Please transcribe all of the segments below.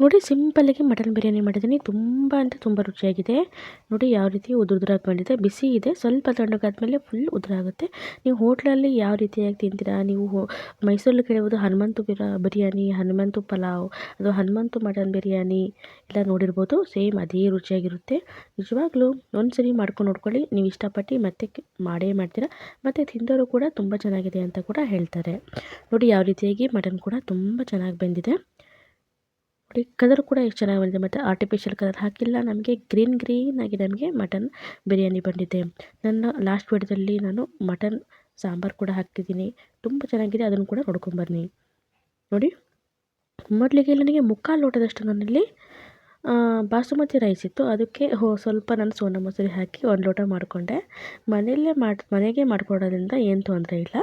ನೋಡಿ ಸಿಂಪಲ್ಲಾಗಿ ಮಟನ್ ಬಿರಿಯಾನಿ ಮಾಡಿದ್ದೀನಿ. ತುಂಬ ಅಂದರೆ ತುಂಬ ರುಚಿಯಾಗಿದೆ. ನೋಡಿ ಯಾವ ರೀತಿ ಉದುರುದ್ರಾಗಿ ಬಂದಿದೆ. ಬಿಸಿ ಇದೆ. ಸ್ವಲ್ಪ ತಣ್ಣಗಾದ್ಮೇಲೆ ಫುಲ್ ಉದುರಾಗುತ್ತೆ. ನೀವು ಹೋಟ್ಲಲ್ಲಿ ಯಾವ ರೀತಿಯಾಗಿ ತಿಂತೀರಾ? ನೀವು ಮೈಸೂರಲ್ಲಿ ಕೇಳಬಹುದು ಹನುಮಂತು ಬಿರ ಬಿರಿಯಾನಿ, ಹನುಮಂತು ಪಲಾವ್ ಅದು ಹನುಮಂತು ಮಟನ್ ಬಿರಿಯಾನಿ ಎಲ್ಲ ನೋಡಿರ್ಬೋದು. ಸೇಮ್ ಅದೇ ರುಚಿಯಾಗಿರುತ್ತೆ. ನಿಜವಾಗ್ಲೂ ಒಂದ್ಸರಿ ಮಾಡ್ಕೊಂಡು ನೋಡ್ಕೊಳ್ಳಿ. ನೀವು ಇಷ್ಟಪಟ್ಟು ಮತ್ತೆ ಮಾಡೇ ಮಾಡ್ತೀರಾ. ಮತ್ತು ತಿಂದವರು ಕೂಡ ತುಂಬ ಚೆನ್ನಾಗಿದೆ ಅಂತ ಕೂಡ ಹೇಳ್ತಾರೆ. ನೋಡಿ ಯಾವ ರೀತಿಯಾಗಿ ಮಟನ್ ಕೂಡ ತುಂಬ ಚೆನ್ನಾಗಿ ಬಂದಿದೆ. ನೋಡಿ ಕಲರ್ ಕೂಡ ಎಷ್ಟು ಚೆನ್ನಾಗಿ ಬಂದಿದೆ ಮತ್ತು ಆರ್ಟಿಫಿಷಿಯಲ್ ಕಲರ್ ಹಾಕಿಲ್ಲ. ನಮಗೆ ಗ್ರೀನ್ ಗ್ರೀನ್ ಆಗಿ ನಮಗೆ ಮಟನ್ ಬಿರಿಯಾನಿ ಬಂದಿದೆ. ನನ್ನ ಲಾಸ್ಟ್ ವೀಡಿಯೋದಲ್ಲಿ ನಾನು ಮಟನ್ ಸಾಂಬಾರು ಕೂಡ ಹಾಕ್ತಿದ್ದೀನಿ ತುಂಬ ಚೆನ್ನಾಗಿದೆ. ಅದನ್ನು ಕೂಡ ನೋಡ್ಕೊಂಬನ್ನಿ ನೋಡಿ, ಮೊದಲಿಗೆ ನನಗೆ ಮುಕ್ಕಾಲು ಲೋಟದಷ್ಟು ನನ್ನಲ್ಲಿ ಬಾಸುಮತಿ ರೈಸ್ ಇತ್ತು. ಅದಕ್ಕೆ ಹೋ, ಸ್ವಲ್ಪ ನಾನು ಸೋನಾ ಮೊಸರಿ ಹಾಕಿ ಒಂದು ಲೋಟ ಮಾಡಿಕೊಂಡೆ. ಮನೆಯಲ್ಲೇ ಮಾಡಿ, ಮನೆಗೆ ಮಾಡ್ಕೊಡೋದ್ರಿಂದ ಏನು ತೊಂದರೆ ಇಲ್ಲ.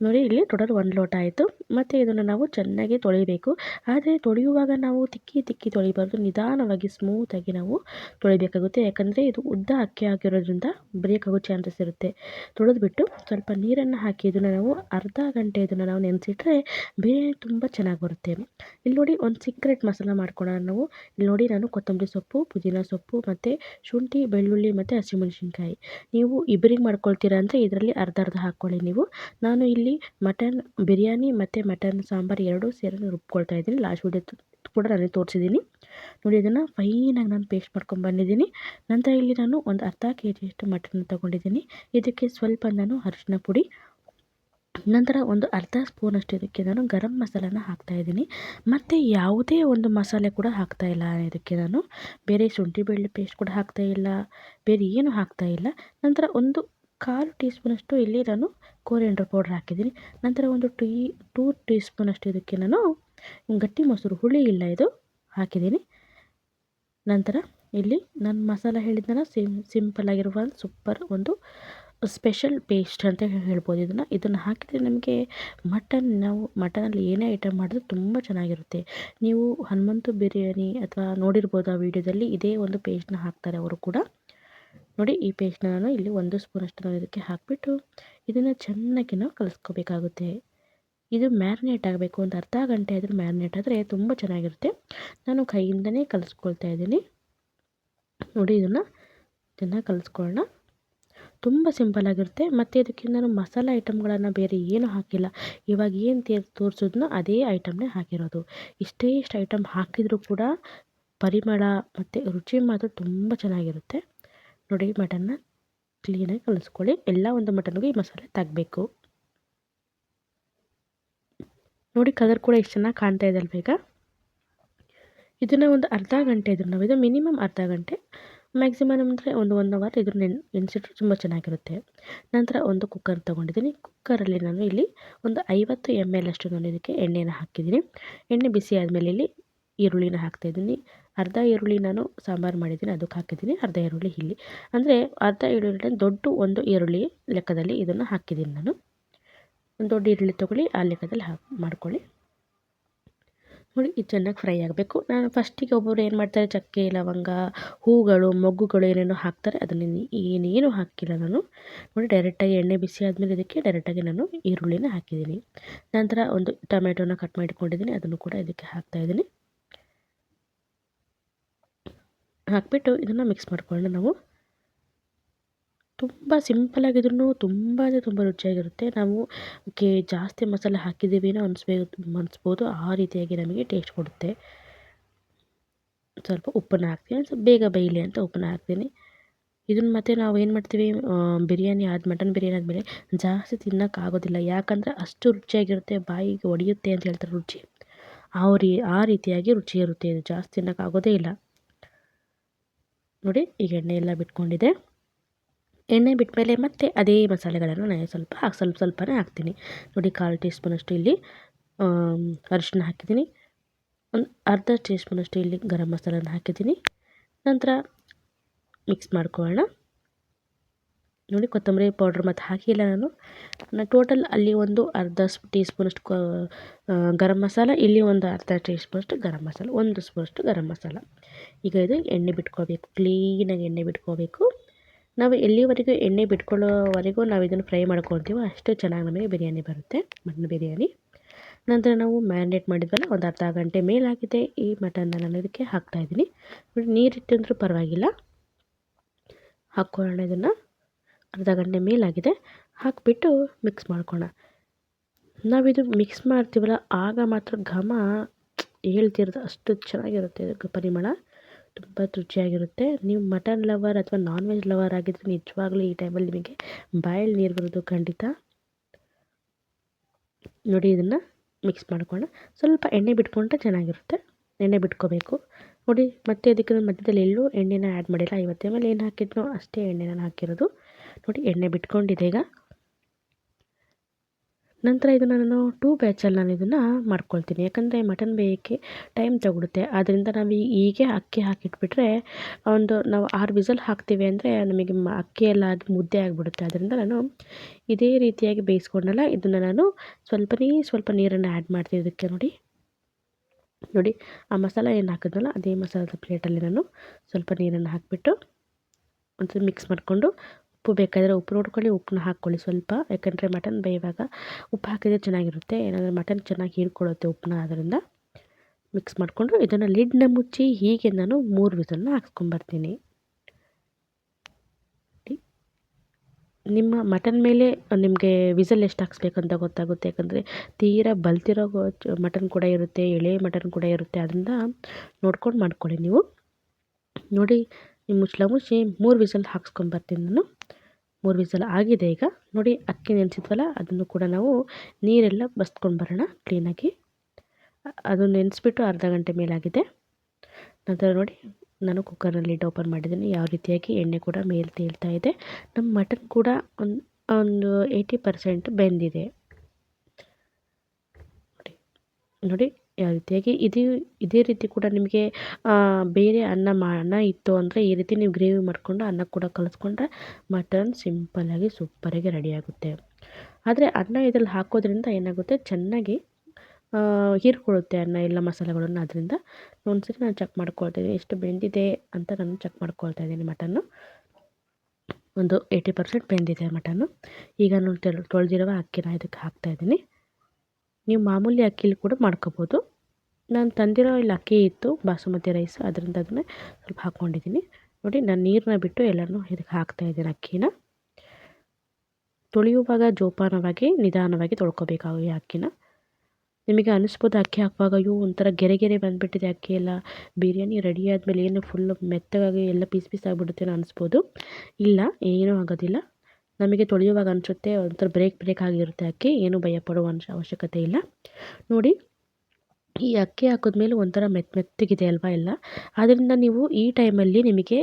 ನೋಡಿ, ಇಲ್ಲಿ ಟೋಟಲ್ ಒಂದು ಲೋಟ ಆಯಿತು. ಮತ್ತು ಇದನ್ನು ನಾವು ಚೆನ್ನಾಗಿ ತೊಳಿಬೇಕು ಆದರೆ ತೊಳೆಯುವಾಗ ನಾವು ತಿಕ್ಕಿ ತಿಕ್ಕಿ ತೊಳಿಬಾರ್ದು ನಿಧಾನವಾಗಿ ಸ್ಮೂತಾಗಿ ನಾವು ತೊಳಿಬೇಕಾಗುತ್ತೆ ಯಾಕಂದರೆ ಇದು ಉದ್ದ ಅಕ್ಕಿ ಆಗಿರೋದ್ರಿಂದ ಬ್ರೇಕಾಗೋ ಚಾನ್ಸಸ್ ಇರುತ್ತೆ ತೊಳೆದ್ಬಿಟ್ಟು ಸ್ವಲ್ಪ ನೀರನ್ನು ಹಾಕಿ ಇದನ್ನು ನಾವು ಅರ್ಧ ಗಂಟೆ ಇದನ್ನು ನಾವು ನೆನೆಸಿಟ್ರೆ ಬಿರಿಯಾನಿ ತುಂಬ ಚೆನ್ನಾಗಿ ಬರುತ್ತೆ. ಇಲ್ಲಿ ನೋಡಿ ಒಂದು ಸೀಕ್ರೆಟ್ ಮಸಾಲ ಮಾಡ್ಕೊಳ್ಳೋಣ ನಾವು. ಇಲ್ಲಿ ನೋಡಿ ನಾನು ಕೊತ್ತಂಬರಿ ಸೊಪ್ಪು, ಪುದೀನ ಸೊಪ್ಪು ಮತ್ತು ಶುಂಠಿ, ಬೆಳ್ಳುಳ್ಳಿ ಮತ್ತು ಹಸಿಮೆಣಸಿನ್ಕಾಯಿ. ನೀವು ಇಬ್ಬರಿಗೆ ಮಾಡ್ಕೊಳ್ತೀರಾ ಅಂದರೆ ಇದರಲ್ಲಿ ಅರ್ಧ ಅರ್ಧ ಹಾಕ್ಕೊಳ್ಳಿ ನೀವು. ನಾನು ಇಲ್ಲಿ ಇಲ್ಲಿ ಮಟನ್ ಬಿರಿಯಾನಿ ಮತ್ತು ಮಟನ್ ಸಾಂಬಾರು ಎರಡೂ ಸೇರಿ ರುಬ್ಕೊಳ್ತಾ ಇದ್ದೀನಿ. ಲಾಸ್ಟ್ ವೀಡಿಯೋ ಕೂಡ ನಾನು ತೋರಿಸಿದ್ದೀನಿ. ನೋಡಿ, ಇದನ್ನು ಫೈನಾಗಿ ನಾನು ಪೇಸ್ಟ್ ಮಾಡ್ಕೊಂಡು ಬಂದಿದ್ದೀನಿ. ನಂತರ ಇಲ್ಲಿ ನಾನು ಒಂದು ಅರ್ಧ ಕೆ ಜಿಯಷ್ಟು ಮಟನ್ ತೊಗೊಂಡಿದ್ದೀನಿ. ಇದಕ್ಕೆ ಸ್ವಲ್ಪ ನಾನು ಅರಿಶಿನ ಪುಡಿ, ನಂತರ ಒಂದು ಅರ್ಧ ಸ್ಪೂನಷ್ಟು ಇದಕ್ಕೆ ನಾನು ಗರಂ ಮಸಾಲಾನ ಹಾಕ್ತಾಯಿದ್ದೀನಿ ಮತ್ತು ಯಾವುದೇ ಒಂದು ಮಸಾಲೆ ಕೂಡ ಹಾಕ್ತಾಯಿಲ್ಲ ಇದಕ್ಕೆ ನಾನು. ಬೇರೆ ಶುಂಠಿ ಬೆಳ್ಳುಳ್ಳಿ ಪೇಸ್ಟ್ ಕೂಡ ಹಾಕ್ತಾಯಿಲ್ಲ ಬೇರೆ ಏನು ಹಾಕ್ತಾಯಿಲ್ಲ ನಂತರ ಒಂದು ಕಾಲು ಟೀ ಸ್ಪೂನಷ್ಟು ಇಲ್ಲಿ ನಾನು ಕೋರಿಯಂಡರ್ ಪೌಡ್ರ್ ಹಾಕಿದ್ದೀನಿ. ನಂತರ ಒಂದು ಟೀ, ಟೂ ಟೀ ಸ್ಪೂನಷ್ಟು ಇದಕ್ಕೆ ನಾನು ಗಟ್ಟಿ ಮೊಸರು, ಹುಳಿ ಇಲ್ಲ ಇದು ಹಾಕಿದ್ದೀನಿ. ನಂತರ ಇಲ್ಲಿ ನಾನು ಮಸಾಲ ಹೇಳಿದ್ನಲ್ಲ ಸಿಮ್ ಸಿಂಪಲ್ ಆಗಿರುವ ಸೂಪರ್ ಒಂದು ಸ್ಪೆಷಲ್ ಪೇಸ್ಟ್ ಅಂತ ಹೇಳ್ಬೋದು ಇದನ್ನು. ಇದನ್ನು ಹಾಕಿದರೆ ನಮಗೆ ಮಟನ್, ನಾವು ಮಟನಲ್ಲಿ ಏನೇ ಐಟಮ್ ಮಾಡಿದ್ರು ತುಂಬ ಚೆನ್ನಾಗಿರುತ್ತೆ. ನೀವು ಹನುಮಂತು ಬಿರಿಯಾನಿ ಅಥವಾ ನೋಡಿರ್ಬೋದು ಆ ವಿಡಿಯೋದಲ್ಲಿ ಇದೇ ಒಂದು ಪೇಸ್ಟ್ನ ಹಾಕ್ತಾರೆ ಅವರು ಕೂಡ. ನೋಡಿ ಈ ಪೇಸ್ಟ್ನ ನಾನು ಇಲ್ಲಿ ಒಂದು ಸ್ಪೂನಷ್ಟು ನಾನು ಇದಕ್ಕೆ ಹಾಕಿಬಿಟ್ಟು ಇದನ್ನು ಚೆನ್ನಾಗಿ ನಾವು ಕಲಿಸ್ಕೋಬೇಕಾಗುತ್ತೆ. ಇದು ಮ್ಯಾರಿನೇಟ್ ಆಗಬೇಕು ಒಂದು ಅರ್ಧ ಗಂಟೆ ಆದರೂ ಮ್ಯಾರಿನೇಟ್ ಆದರೆ ತುಂಬ ಚೆನ್ನಾಗಿರುತ್ತೆ. ನಾನು ಕೈಯಿಂದನೇ ಕಲಿಸ್ಕೊಳ್ತಾ ಇದ್ದೀನಿ. ನೋಡಿ, ಇದನ್ನು ಚೆನ್ನಾಗಿ ಕಲಿಸ್ಕೊಳ್ಳೋಣ. ತುಂಬ ಸಿಂಪಲ್ ಆಗಿರುತ್ತೆ. ಮತ್ತು ಇದಕ್ಕೆ ನಾನು ಮಸಾಲೆ ಐಟಮ್ಗಳನ್ನು ಬೇರೆ ಏನು ಹಾಕಿಲ್ಲ. ಇವಾಗ ಏನು ತೇ ತೋರಿಸಿದ್ನೋ ಅದೇ ಐಟಮ್ನೇ ಹಾಕಿರೋದು. ಇಷ್ಟೇ ಇಷ್ಟು ಐಟಮ್ ಹಾಕಿದರೂ ಕೂಡ ಪರಿಮಳ ಮತ್ತು ರುಚಿ ಮಾತ್ರ ತುಂಬ ಚೆನ್ನಾಗಿರುತ್ತೆ. ನೋಡಿ, ಮಟನ್ನ ಕ್ಲೀನಾಗಿ ಕಲಿಸ್ಕೊಳ್ಳಿ. ಎಲ್ಲ ಒಂದು ಮಟನ್ಗೂ ಈ ಮಸಾಲೆ ತಗಬೇಕು. ನೋಡಿ ಕಲರ್ ಕೂಡ ಎಷ್ಟು ಚೆನ್ನಾಗಿ ಕಾಣ್ತಾ ಇದೆ ಅಲ್ವ ಈಗ? ಇದನ್ನು ಒಂದು ಅರ್ಧ ಗಂಟೆ ಇದ್ರು ನಾವು ಇದು ಮಿನಿಮಮ್ ಅರ್ಧ ಗಂಟೆ ಮ್ಯಾಕ್ಸಿಮಮ್ ಅಂದರೆ ಒಂದು ಒನ್ ಅವರ್ ಇದ್ರ ನೆನ್, ನೆನೆಸಿಟ್ರೆ ತುಂಬ ಚೆನ್ನಾಗಿರುತ್ತೆ. ನಂತರ ಒಂದು ಕುಕ್ಕರ್ ತೊಗೊಂಡಿದ್ದೀನಿ. ಕುಕ್ಕರಲ್ಲಿ ನಾನು ಇಲ್ಲಿ ಒಂದು ಐವತ್ತು ಎಂ ಎಲ್ ಅಷ್ಟು ನಾನು ಇದಕ್ಕೆ ಎಣ್ಣೆನ ಹಾಕಿದ್ದೀನಿ. ಎಣ್ಣೆ ಬಿಸಿ ಆದಮೇಲೆ ಇಲ್ಲಿ ಈರುಳ್ಳಿನ ಹಾಕ್ತಾಯಿದ್ದೀನಿ ಅರ್ಧ ಈರುಳ್ಳಿ ನಾನು ಸಾಂಬಾರು ಮಾಡಿದ್ದೀನಿ, ಅದಕ್ಕೆ ಹಾಕಿದ್ದೀನಿ. ಅರ್ಧ ಈರುಳ್ಳಿ ಇಲ್ಲಿ. ಅಂದರೆ ಅರ್ಧ ಈರುಳ್ಳಿ ದೊಡ್ಡ ಒಂದು ಈರುಳ್ಳಿ ಲೆಕ್ಕದಲ್ಲಿ ಇದನ್ನು ಹಾಕಿದ್ದೀನಿ ನಾನು. ಒಂದು ದೊಡ್ಡ ಈರುಳ್ಳಿ ತೊಗೊಳ್ಳಿ, ಆ ಲೆಕ್ಕದಲ್ಲಿ ಹಾಕಿ, ಮಾಡ್ಕೊಳ್ಳಿ. ನೋಡಿ, ಇದು ಚೆನ್ನಾಗಿ ಫ್ರೈ ಆಗಬೇಕು. ನಾನು ಫಸ್ಟಿಗೆ ಒಬ್ಬೊಬ್ರು ಏನು ಮಾಡ್ತಾರೆ, ಚಕ್ಕೆ, ಲವಂಗ, ಹೂಗಳು, ಮೊಗ್ಗುಗಳು ಏನೇನೋ ಹಾಕ್ತಾರೆ, ಅದನ್ನು ಏನೇನು ಹಾಕಿಲ್ಲ ನಾನು. ನೋಡಿ, ಡೈರೆಕ್ಟಾಗಿ ಎಣ್ಣೆ ಬಿಸಿ ಆದಮೇಲೆ ಇದಕ್ಕೆ ಡೈರೆಕ್ಟಾಗಿ ನಾನು ಈರುಳ್ಳಿನ ಹಾಕಿದ್ದೀನಿ. ನಂತರ ಒಂದು ಟೊಮೆಟೊನ ಕಟ್ ಮಾಡಿಕೊಂಡಿದ್ದೀನಿ, ಅದನ್ನು ಕೂಡ ಇದಕ್ಕೆ ಹಾಕ್ತಾಯಿದ್ದೀನಿ ಹಾಕಿಬಿಟ್ಟು ಇದನ್ನು ಮಿಕ್ಸ್ ಮಾಡ್ಕೊಳ್ಳೋಣ ನಾವು. ತುಂಬ ಸಿಂಪಲಾಗಿದ್ರೂ ತುಂಬ ಅಂದರೆ ತುಂಬ ರುಚಿಯಾಗಿರುತ್ತೆ. ನಾವು ಕೆ ಜಾಸ್ತಿ ಮಸಾಲೆ ಹಾಕಿದ್ದೀವಿ ಅನಿಸ್ಬೇಕು ಅನಿಸ್ಬೋದು. ಆ ರೀತಿಯಾಗಿ ನಮಗೆ ಟೇಸ್ಟ್ ಕೊಡುತ್ತೆ. ಸ್ವಲ್ಪ ಉಪ್ಪನ್ನು ಹಾಕ್ತೀನಿ. ಸ್ವಲ್ಪ ಬೇಗ ಬೇಯಲಿ ಅಂತ ಉಪ್ಪನ್ನ ಹಾಕ್ತೀನಿ. ಇದನ್ನು ಮತ್ತೆ ನಾವು ಏನು ಮಾಡ್ತೀವಿ? ಬಿರಿಯಾನಿ ಆದ, ಮಟನ್ ಬಿರಿಯಾನಿ ಆದಮೇಲೆ ಜಾಸ್ತಿ ತಿನ್ನೋಕ್ಕಾಗೋದಿಲ್ಲ ಯಾಕಂದರೆ ಅಷ್ಟು ರುಚಿಯಾಗಿರುತ್ತೆ, ಬಾಯಿಗೆ ಒಡೆಯುತ್ತೆ ಅಂತ ಹೇಳ್ತಾರೆ ರುಚಿ. ಆ ರೀ, ಆ ರೀತಿಯಾಗಿ ರುಚಿ ಇರುತ್ತೆ. ಇದು ಜಾಸ್ತಿ ತಿನ್ನೋಕ್ಕಾಗೋದೇ ಇಲ್ಲ. ನೋಡಿ ಈಗ ಎಣ್ಣೆ ಎಲ್ಲ ಬಿಟ್ಕೊಂಡಿದೆ. ಎಣ್ಣೆ ಬಿಟ್ಟಮೇಲೆ ಮತ್ತೆ ಅದೇ ಮಸಾಲೆಗಳನ್ನು ನಾನು ಸ್ವಲ್ಪ ಸ್ವಲ್ಪ ಸ್ವಲ್ಪನೇ ಹಾಕ್ತೀನಿ. ನೋಡಿ ಕಾಲು ಟೀ ಸ್ಪೂನಷ್ಟು ಇಲ್ಲಿ ಅರಿಶಿನ ಹಾಕಿದ್ದೀನಿ. ಒಂದು ಅರ್ಧ ಟೀ ಸ್ಪೂನಷ್ಟು ಇಲ್ಲಿ ಗರಂ ಮಸಾಲನ ಹಾಕಿದ್ದೀನಿ. ನಂತರ ಮಿಕ್ಸ್ ಮಾಡ್ಕೊಳ್ಳೋಣ. ನೋಡಿ ಕೊತ್ತಂಬರಿ ಪೌಡ್ರ್ ಮತ್ತು ಹಾಕಿಲ್ಲ ನಾನು. ನಾನು ಟೋಟಲ್ ಅಲ್ಲಿ ಒಂದು ಅರ್ಧ ಟೀ ಸ್ಪೂನಷ್ಟು ಗರಂ ಮಸಾಲ, ಇಲ್ಲಿ ಒಂದು ಅರ್ಧ ಟೀ ಸ್ಪೂನಷ್ಟು ಗರಂ ಮಸಾಲ, ಒಂದು ಸ್ಪೂನಷ್ಟು ಗರಂ ಮಸಾಲ. ಈಗ ಇದು ಎಣ್ಣೆ ಬಿಟ್ಕೋಬೇಕು ಕ್ಲೀನಾಗಿ ಎಣ್ಣೆ ಬಿಟ್ಕೋಬೇಕು. ನಾವು ಎಲ್ಲಿವರೆಗೂ ಎಣ್ಣೆ ಬಿಟ್ಕೊಳ್ಳೋವರೆಗೂ ನಾವು ಇದನ್ನು ಫ್ರೈ ಮಾಡ್ಕೊತೀವೋ ಅಷ್ಟು ಚೆನ್ನಾಗಿ ನಮಗೆ ಬಿರಿಯಾನಿ ಬರುತ್ತೆ, ಮಟನ್ ಬಿರಿಯಾನಿ. ನಂತರ ನಾವು ಮ್ಯಾರಿನೇಟ್ ಮಾಡಿದ್ವಲ್ಲ, ಒಂದು ಅರ್ಧ ಗಂಟೆ ಮೇಲಾಗಿದೆ ಈ ಮಟನ್ನ ನಾನು ಇದಕ್ಕೆ ಹಾಕ್ತಾಯಿದ್ದೀನಿ ನೀರಿಟ್ಟಂದ್ರೂ ಪರವಾಗಿಲ್ಲ. ಹಾಕ್ಕೊಳ್ಳೋಣ ಇದನ್ನು. ಅರ್ಧ ಗಂಟೆ ಮೇಲಾಗಿದೆ. ಹಾಕಿಬಿಟ್ಟು ಮಿಕ್ಸ್ ಮಾಡ್ಕೋಣ ನಾವಿದು ಮಿಕ್ಸ್ ಮಾಡ್ತೀವಲ್ಲ, ಆಗ ಮಾತ್ರ ಘಮ ಹೇಳ್ತಿರೋದು ಅಷ್ಟು ಚೆನ್ನಾಗಿರುತ್ತೆ ಇದು ಪರಿಮಳ. ತುಂಬ ರುಚಿಯಾಗಿರುತ್ತೆ. ನೀವು ಮಟನ್ ಲವರ್ ಅಥವಾ ನಾನ್ ವೆಜ್ ಲವರ್ ಆಗಿದ್ದರೆ ನಿಜವಾಗ್ಲೂ ಈ ಟೈಮಲ್ಲಿ ನಿಮಗೆ ಬಾಯಲ್ಲಿ ನೀರು ಬರೋದು ಖಂಡಿತ. ನೋಡಿ ಇದನ್ನು ಮಿಕ್ಸ್ ಮಾಡ್ಕೊಳ್ಳೋಣ. ಸ್ವಲ್ಪ ಎಣ್ಣೆ ಬಿಟ್ಕೊಂಡ್ರೆ ಚೆನ್ನಾಗಿರುತ್ತೆ. ಎಣ್ಣೆ ಬಿಟ್ಕೋಬೇಕು. ನೋಡಿ ಮತ್ತೆ ಅದಕ್ಕೆ ಮಧ್ಯದಲ್ಲಿ ಎಲ್ಲೂ ಎಣ್ಣೆನ ಆ್ಯಡ್ ಮಾಡಿಲ್ಲ. ಇವತ್ತೇ ಮೇಲೆ ಏನು ಹಾಕಿದ್ನೋ ಅಷ್ಟೇ ಎಣ್ಣೆನ ಹಾಕಿರೋದು. ನೋಡಿ ಎಣ್ಣೆ ಬಿಟ್ಕೊಂಡಿದೆ ಈಗ. ನಂತರ ಇದನ್ನು ನಾನು ಟೂ ಬ್ಯಾಚಲ್ಲಿ ನಾನು ಇದನ್ನು ಮಾಡ್ಕೊಳ್ತೀನಿ. ಯಾಕಂದರೆ ಮಟನ್ ಬೇಯೋಕ್ಕೆ ಟೈಮ್ ತಗೊಡುತ್ತೆ ಆದ್ದರಿಂದ ನಾವು ಹೀಗೆ ಅಕ್ಕಿ ಹಾಕಿಟ್ಬಿಟ್ರೆ ಒಂದು ನಾವು ಆರು ವಿಸಲ್ ಹಾಕ್ತೀವಿ ಅಂದರೆ ನಮಗೆ ಅಕ್ಕಿ ಎಲ್ಲ ಆಗಿ ಮುದ್ದೆ ಆಗಿಬಿಡುತ್ತೆ. ಅದರಿಂದ ನಾನು ಇದೇ ರೀತಿಯಾಗಿ ಬೇಯಿಸ್ಕೊಂಡಲ್ಲ, ಇದನ್ನು ನಾನು ಸ್ವಲ್ಪನೇ ಸ್ವಲ್ಪ ನೀರನ್ನು ಆ್ಯಡ್ ಮಾಡ್ತೀನಿ ಇದಕ್ಕೆ ನೋಡಿ. ನೋಡಿ, ಆ ಮಸಾಲ ಏನು ಹಾಕಿದ್ನಲ್ಲ ಅದೇ ಮಸಾಲದ ಪ್ಲೇಟಲ್ಲಿ ನಾನು ಸ್ವಲ್ಪ ನೀರನ್ನು ಹಾಕಿಬಿಟ್ಟು ಒಂದು ಮಿಕ್ಸ್ ಮಾಡಿಕೊಂಡು ಉಪ್ಪು ಬೇಕಾದರೆ ಉಪ್ಪು ನೋಡ್ಕೊಳ್ಳಿ, ಉಪ್ಪನ್ನ ಹಾಕ್ಕೊಳ್ಳಿ ಸ್ವಲ್ಪ. ಯಾಕಂದರೆ ಮಟನ್ ಬೇಯುವಾಗ ಉಪ್ಪು ಹಾಕಿದರೆ ಚೆನ್ನಾಗಿರುತ್ತೆ. ಏನಾದರೂ ಮಟನ್ ಚೆನ್ನಾಗಿ ಹೀರ್ಕೊಳ್ಳುತ್ತೆ ಉಪ್ಪನ್ನ ಅದರಿಂದ ಮಿಕ್ಸ್ ಮಾಡಿಕೊಂಡು ಇದನ್ನು ಲಿಡ್ನ ಮುಚ್ಚಿ ಹೀಗೆ ನಾನು ಮೂರು ವಿಸಲನ್ನ ಹಾಕ್ಸ್ಕೊಂಬರ್ತೀನಿ. ನಿಮ್ಮ ಮಟನ್ ಮೇಲೆ ನಿಮಗೆ ವಿಸಲ್ ಎಷ್ಟು ಹಾಕ್ಸ್ಬೇಕಂತ ಗೊತ್ತಾಗುತ್ತೆ. ಯಾಕಂದರೆ ತೀರಾ ಬಲ್ತಿರೋ ಮಟನ್ ಕೂಡ ಇರುತ್ತೆ, ಎಳೆ ಮಟನ್ ಕೂಡ ಇರುತ್ತೆ. ಅದರಿಂದ ನೋಡ್ಕೊಂಡು ಮಾಡ್ಕೊಳ್ಳಿ ನೀವು. ನೋಡಿ, ನಿಮ್ಮ ಮುಚ್ಚಲ ಮುಚ್ಚಿ ಮೂರು ವಿಸಲ್ ಹಾಕ್ಸ್ಕೊಂಬರ್ತೀನಿ ನಾನು. ಮೂರು ವಿಸಲ್ ಆಗಿದೆ ಈಗ. ನೋಡಿ, ಅಕ್ಕಿ ನೆನೆಸಿದ್ವಲ್ಲ, ಅದನ್ನು ಕೂಡ ನಾವು ನೀರೆಲ್ಲ ಬಸ್ಕೊಂಡು ಬರೋಣ ಕ್ಲೀನಾಗಿ ಅದು ನೆನೆಸ್ಬಿಟ್ಟು ಅರ್ಧ ಗಂಟೆ ಮೇಲಾಗಿದೆ. ನಂತರ ನೋಡಿ, ನಾನು ಕುಕ್ಕರ್ನಲ್ಲಿ ಇಟ್ಟು ಓಪನ್ ಮಾಡಿದ್ದೀನಿ. ಯಾವ ರೀತಿಯಾಗಿ ಎಣ್ಣೆ ಕೂಡ ಮೇಲೆ ತೇಲ್ತಾ ಇದೆ. ನಮ್ಮ ಮಟನ್ ಕೂಡ ಒಂದು ಒಂದು ಏಯ್ಟಿ ಪರ್ಸೆಂಟ್ ಬೆಂದಿದೆ. ನೋಡಿ ನೋಡಿ. ಯಾವ ರೀತಿಯಾಗಿ ಇದು, ಇದೇ ರೀತಿ ಕೂಡ ನಿಮಗೆ ಬೇರೆ ಅನ್ನ ಮಾ, ಅನ್ನ ಇತ್ತು ಅಂದರೆ ಈ ರೀತಿ ನೀವು ಗ್ರೇವಿ ಮಾಡಿಕೊಂಡು ಅನ್ನ ಕೂಡ ಕಲಸ್ಕೊಂಡ್ರೆ ಮಟನ್ ಸಿಂಪಲ್ಲಾಗಿ ಸೂಪರಾಗಿ ರೆಡಿಯಾಗುತ್ತೆ ಆದರೆ ಅನ್ನ ಇದ್ರಲ್ಲಿ ಹಾಕೋದ್ರಿಂದ ಏನಾಗುತ್ತೆ? ಚೆನ್ನಾಗಿ ಹೀರ್ಕೊಳ್ಳುತ್ತೆ ಅನ್ನ, ಎಲ್ಲ ಮಸಾಲೆಗಳನ್ನು. ಅದರಿಂದ ಒಂದ್ಸರಿ ನಾನು ಚೆಕ್ ಮಾಡ್ಕೊಳ್ತಾ ಇದ್ದೀನಿ. ಎಷ್ಟು ಬೆಂದಿದೆ ಅಂತ ನಾನು ಚೆಕ್ ಮಾಡ್ಕೊಳ್ತಾ ಇದ್ದೀನಿ ಮಟನ್ನು. ಒಂದು ಏಯ್ಟಿ ಪರ್ಸೆಂಟ್ ಬೆಂದಿದೆ ಮಟನ್ನು. ಈಗ ನಾನು ತೆಳು, ತೊಳೆದಿರುವ ಅಕ್ಕಿನ ಇದಕ್ಕೆ ಹಾಕ್ತಾಯಿದ್ದೀನಿ ನೀವು ಮಾಮೂಲಿ ಅಕ್ಕಿಲಿ ಕೂಡ ಮಾಡ್ಕೋಬೋದು. ನಾನು ತಂದಿರೋ ಇಲ್ಲಿ ಅಕ್ಕಿ ಇತ್ತು, ಬಾಸುಮತಿ ರೈಸ್ ಅದರಿಂದ ಅದನ್ನು ಸ್ವಲ್ಪ ಹಾಕ್ಕೊಂಡಿದ್ದೀನಿ ನೋಡಿ, ನಾನು ನೀರನ್ನ ಬಿಟ್ಟು ಎಲ್ಲನೂ ಇದಕ್ಕೆ ಹಾಕ್ತಾಯಿದ್ದೀನಿ ಅಕ್ಕಿನ. ತೊಳೆಯುವಾಗ ಜೋಪಾನವಾಗಿ, ನಿಧಾನವಾಗಿ ತೊಳ್ಕೊಬೇಕಾಗು ಈ ಅಕ್ಕಿನ. ನಿಮಗೆ ಅನಿಸ್ಬೋದು ಅಕ್ಕಿ ಹಾಕುವಾಗ, ಅಯ್ಯೋ, ಒಂಥರ ಗೆರೆ ಗೆರೆ ಬಂದುಬಿಟ್ಟಿದೆ ಅಕ್ಕಿ ಎಲ್ಲ. ಬಿರಿಯಾನಿ ರೆಡಿ ಆದಮೇಲೆ ಏನು ಫುಲ್ಲು ಮೆತ್ತಗಾಗಿ ಎಲ್ಲ ಪೀಸ್ ಪೀಸ್ ಆಗಿಬಿಡುತ್ತೆ ಅನಿಸ್ಬೋದು. ಇಲ್ಲ, ಏನೂ ಆಗೋದಿಲ್ಲ. ನಮಗೆ ತೊಳೆಯುವಾಗ ಅನಿಸುತ್ತೆ ಒಂಥರ ಬ್ರೇಕ್ ಬ್ರೇಕ್ ಆಗಿರುತ್ತೆ ಅಕ್ಕಿ. ಏನು ಭಯಪಡುವ ಅವಶ್ಯಕತೆ ಇಲ್ಲ. ನೋಡಿ, ಈ ಅಕ್ಕಿ ಹಾಕಿದ್ಮೇಲೆ ಒಂಥರ ಮೆತ್ ಮೆತ್ತಗಿದೆ ಅಲ್ವಾ ಎಲ್ಲ. ಆದ್ದರಿಂದ ನೀವು ಈ ಟೈಮಲ್ಲಿ ನಿಮಗೆ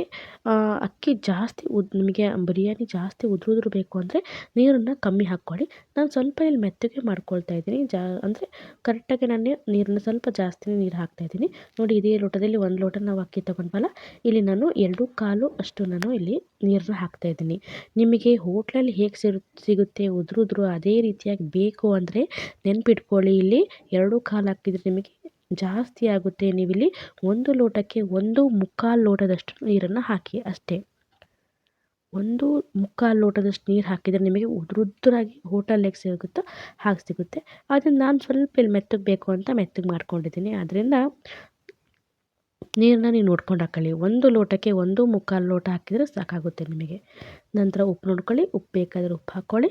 ಅಕ್ಕಿ ಜಾಸ್ತಿ ಉದ್ ನಿಮಗೆ ಬಿರಿಯಾನಿ ಜಾಸ್ತಿ ಉದುರು ಬೇಕು ಅಂದರೆ ನೀರನ್ನು ಕಮ್ಮಿ ಹಾಕ್ಕೊಳ್ಳಿ. ನಾನು ಸ್ವಲ್ಪ ಇಲ್ಲಿ ಮೆತ್ತಗೆ ಮಾಡ್ಕೊಳ್ತಾ ಇದ್ದೀನಿ. ಜಾ ಅಂದರೆ ಕರೆಕ್ಟಾಗಿ ನಾನು ನೀರನ್ನು ಸ್ವಲ್ಪ ಜಾಸ್ತಿನೇ ನೀರು ಹಾಕ್ತಾ ಇದ್ದೀನಿ. ನೋಡಿ, ಇದೇ ಲೋಟದಲ್ಲಿ ಒಂದು ಲೋಟ ನಾವು ಅಕ್ಕಿ ತೊಗೊಂಡ್ವಲ್ಲ. ಇಲ್ಲಿ ನಾನು ಎರಡು ಕಾಲು ಅಷ್ಟು ನಾನು ಇಲ್ಲಿ ನೀರನ್ನ ಹಾಕ್ತಾಯಿದ್ದೀನಿ ನಿಮಗೆ ಹೋಟ್ಲಲ್ಲಿ ಹೇಗೆ ಸಿರು, ಸಿಗುತ್ತೆ ಉದುರು ಅದೇ ರೀತಿಯಾಗಿ ಬೇಕು ಅಂದರೆ ನೆನ್ಪಿಟ್ಕೊಳ್ಳಿ. ಇಲ್ಲಿ ಎರಡು ಕಾಲು ಹಾಕಿದರೆ ನಿಮಗೆ ಜಾಸ್ತಿ ಆಗುತ್ತೆ. ನೀವಿಲ್ಲಿ ಒಂದು ಲೋಟಕ್ಕೆ ಒಂದು ಮುಕ್ಕಾಲು ಲೋಟದಷ್ಟು ನೀರನ್ನು ಹಾಕಿ ಅಷ್ಟೇ. ಒಂದು ಮುಕ್ಕಾಲು ಲೋಟದಷ್ಟು ನೀರು ಹಾಕಿದರೆ ನಿಮಗೆ ಉದುರುದ್ರಾಗಿ ಹೋಟೆಲ್ ಹೇಗೆ ಸಿಗುತ್ತೋ ಹಾಗೆ ಸಿಗುತ್ತೆ. ಅದನ್ನು ನಾನು ಸ್ವಲ್ಪ ಇಲ್ಲಿ ಮೆತ್ತಗೆ ಬೇಕು ಅಂತ ಮೆತ್ತಗೆ ಮಾಡ್ಕೊಂಡಿದ್ದೀನಿ. ಅದರಿಂದ ನೀರನ್ನ ನೀವು ನೋಡ್ಕೊಂಡು ಹಾಕ್ಕೊಳ್ಳಿ ಒಂದು ಲೋಟಕ್ಕೆ ಒಂದು ಮುಕ್ಕಾಲು ಲೋಟ ಹಾಕಿದರೆ ಸಾಕಾಗುತ್ತೆ ನಿಮಗೆ. ನಂತರ ಉಪ್ಪು ನೋಡ್ಕೊಳ್ಳಿ. ಉಪ್ಪು ಬೇಕಾದರೆ ಉಪ್ಪು ಹಾಕ್ಕೊಳ್ಳಿ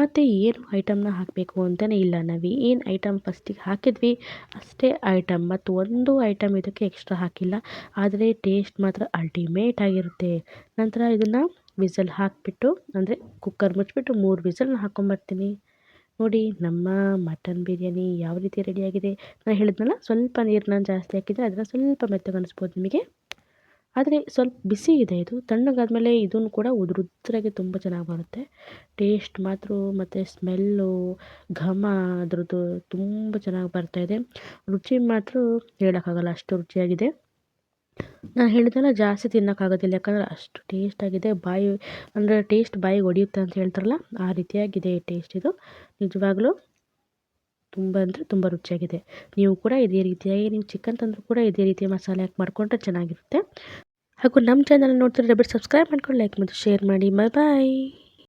ಮತ್ತು ಏನು ಐಟಮ್ನ ಹಾಕಬೇಕು ಅಂತಲೇ ಇಲ್ಲ. ನಾವು ಏನು ಐಟಮ್ ಫಸ್ಟಿಗೆ ಹಾಕಿದ್ವಿ ಅಷ್ಟೇ ಐಟಮ್ ಮತ್ತು ಒಂದು ಐಟಮ್ ಇದಕ್ಕೆ ಎಕ್ಸ್ಟ್ರಾ ಹಾಕಿಲ್ಲ. ಆದರೆ ಟೇಸ್ಟ್ ಮಾತ್ರ ಅಲ್ಟಿಮೇಟ್ ಆಗಿರುತ್ತೆ. ನಂತರ ಇದನ್ನು ವಿಸಲ್ ಹಾಕಿಬಿಟ್ಟು, ಅಂದರೆ ಕುಕ್ಕರ್ ಮುಚ್ಚಿಬಿಟ್ಟು ಮೂರು ವಿಸಲ್ನ ಹಾಕ್ಕೊಂಬರ್ತೀನಿ ನೋಡಿ ನಮ್ಮ ಮಟನ್ ಬಿರಿಯಾನಿ ಯಾವ ರೀತಿ ರೆಡಿಯಾಗಿದೆ? ನಾನು ಹೇಳಿದ್ನಲ್ಲ ಸ್ವಲ್ಪ ನೀರನ್ನ ಜಾಸ್ತಿ ಹಾಕಿದರೆ ಅದನ್ನು ಸ್ವಲ್ಪ ಮೆತ್ತಗನಿಸ್ಬೋದು ನಿಮಗೆ? ಆದರೆ ಸ್ವಲ್ಪ ಬಿಸಿ ಇದೆ ಇದು. ತಣ್ಣಗಾದಮೇಲೆ ಇದನ್ನು ಕೂಡ ಉದುರುದ್ರಾಗೆ ತುಂಬ ಚೆನ್ನಾಗಿ ಬರುತ್ತೆ. ಟೇಸ್ಟ್ ಮಾತ್ರ ಮತ್ತು ಸ್ಮೆಲ್ಲು, ಘಮ ಅದರದ್ದು ತುಂಬ ಚೆನ್ನಾಗಿ ಬರ್ತಾಯಿದೆ ರುಚಿ ಮಾತ್ರ ಹೇಳೋಕ್ಕಾಗಲ್ಲ, ಅಷ್ಟು ರುಚಿಯಾಗಿದೆ. ನಾನು ಹೇಳಿದೆಲ್ಲ ಜಾಸ್ತಿ ತಿನ್ನೋಕ್ಕಾಗೋದಿಲ್ಲ ಯಾಕಂದರೆ ಅಷ್ಟು ಟೇಸ್ಟಾಗಿದೆ ಬಾಯಿ ಅಂದರೆ ಟೇಸ್ಟ್ ಬಾಯಿಗೆ ಹೊಡಿಯುತ್ತೆ ಅಂತ ಹೇಳ್ತಾರಲ್ಲ, ಆ ರೀತಿಯಾಗಿದೆ ಟೇಸ್ಟ್ ಇದು. ನಿಜವಾಗ್ಲೂ ತುಂಬ ಅಂದರೆ ತುಂಬ ರುಚಿಯಾಗಿದೆ. ನೀವು ಕೂಡ ಇದೇ ರೀತಿಯಾಗಿ ನೀವು ಚಿಕನ್ ತಂದರೂ ಕೂಡ ಇದೇ ರೀತಿಯ ಮಸಾಲೆ ಹಾಕಿ ಮಾಡಿಕೊಂಡ್ರೆ ಚೆನ್ನಾಗಿರುತ್ತೆ. ಹಾಗೂ ನಮ್ಮ ಚಾನಲ್ ನೋಡ್ತಿದ್ರೆ ಡಬ್ಬಿಟ್ಟು ಸಬ್ಸ್ಕ್ರೈಬ್ ಮಾಡ್ಕೊಂಡು ಲೈಕ್ ಮತ್ತು ಶೇರ್ ಮಾಡಿ. ಬಾಯ್